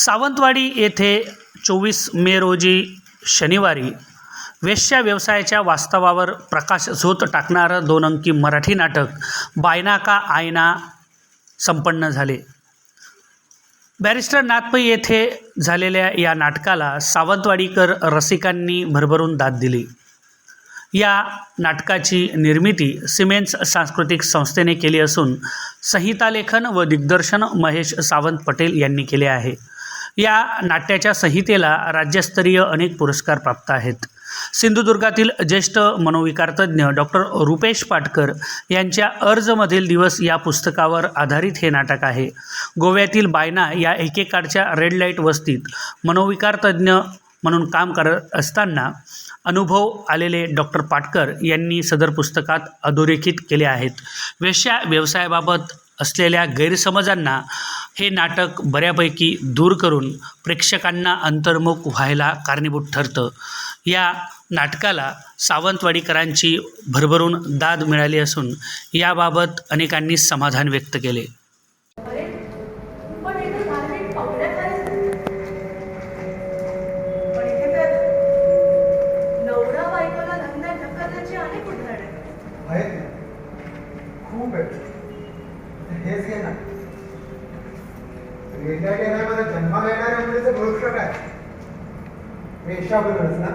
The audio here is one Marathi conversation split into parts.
सावंतवाडी येथे चोवीस मे रोजी शनिवारी वेश्या व्यवसायाच्या वास्तवावर प्रकाश झोत टाकणारं दोन अंकी मराठी नाटक बायनाका आयना संपन्न झाले. बॅरिस्टर नाथपै येथे झालेल्या या नाटकाला सावंतवाडीकर रसिकांनी भरभरून दाद दिली. या नाटकाची निर्मिती सिमेन्स सांस्कृतिक संस्थेने केली असून संहितालेखन व दिग्दर्शन महेश सावंत पटेल यांनी केले आहे. या नाट्याच्या संहितेला राज्यस्तरीय अनेक पुरस्कार प्राप्त आहेत. सिंधुदुर्गातील ज्येष्ठ मनोविकारतज्ञ डॉक्टर रुपेश पाटकर यांच्या अर्जमधील दिवस या पुस्तकावर आधारित हे नाटक आहे. गोव्यातील बायना या एकेकाळच्या रेड लाइट वस्तीत मनोविकारतज्ञ म्हणून काम करत असताना अनुभव आलेले डॉक्टर पाटकर यांनी सदर पुस्तकात अधोरेखित केले आहेत. वेश्या व्यवसायाबाबत असलेल्या गैरसमजांना हे नाटक बऱ्यापैकी दूर करून प्रेक्षकांना अंतर्मुख व्हायला कारणीभूत ठरतं. या नाटकाला सावंतवाडीकरांची भरभरून दाद मिळाली असून याबाबत अनेकांनी समाधान व्यक्त केले. पाहुण्यात आहे. हेच घे ना वेगळ्या टेण्यामध्ये जन्माला येणाऱ्या मुलीचं भविष्य काय? वेशा बरोबरच ना?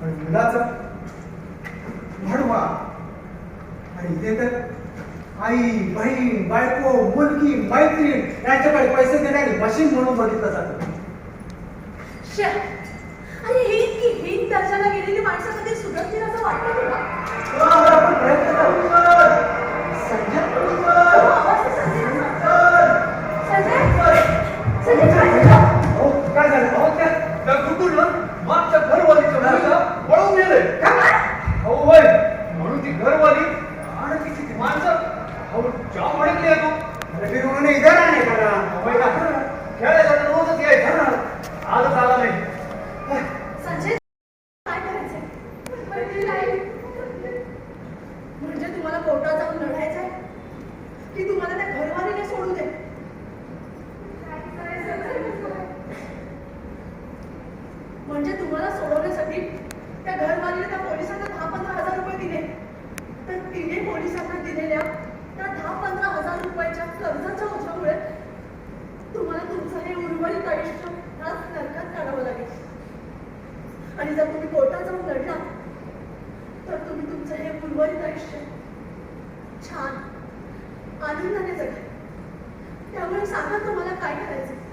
पण मुलाचं म्हणवा आणि इथे तर आई बहीण बायको मुलगी मैत्रीण यांच्याकडे पैसे देणारी मशीन म्हणून बघितलं जात. शे! अरे ही इतकी हीन दर्जाला गेलेली माणसामध्ये कधी असं वाटतं जाम तू अरे फिर उन्होंने इधर आने का ना का खेळायला रोजच यायचं ना. आजच आला नाही. संजय काय म्हणजे तुम्हाला कोर्टात जाऊन लढायचंय की तुम्हाला त्या घरवालीने सोडू दे? म्हणजे तुम्हाला सोडवण्यासाठी त्या घर आणि जर तुम्ही कोर्टात जाऊन लढला तर तुम्ही तुमचं हे उर्वरित आयुष्य छान आनंदाने जगा त्यामुळे सांगा तुम्हाला काय करायचं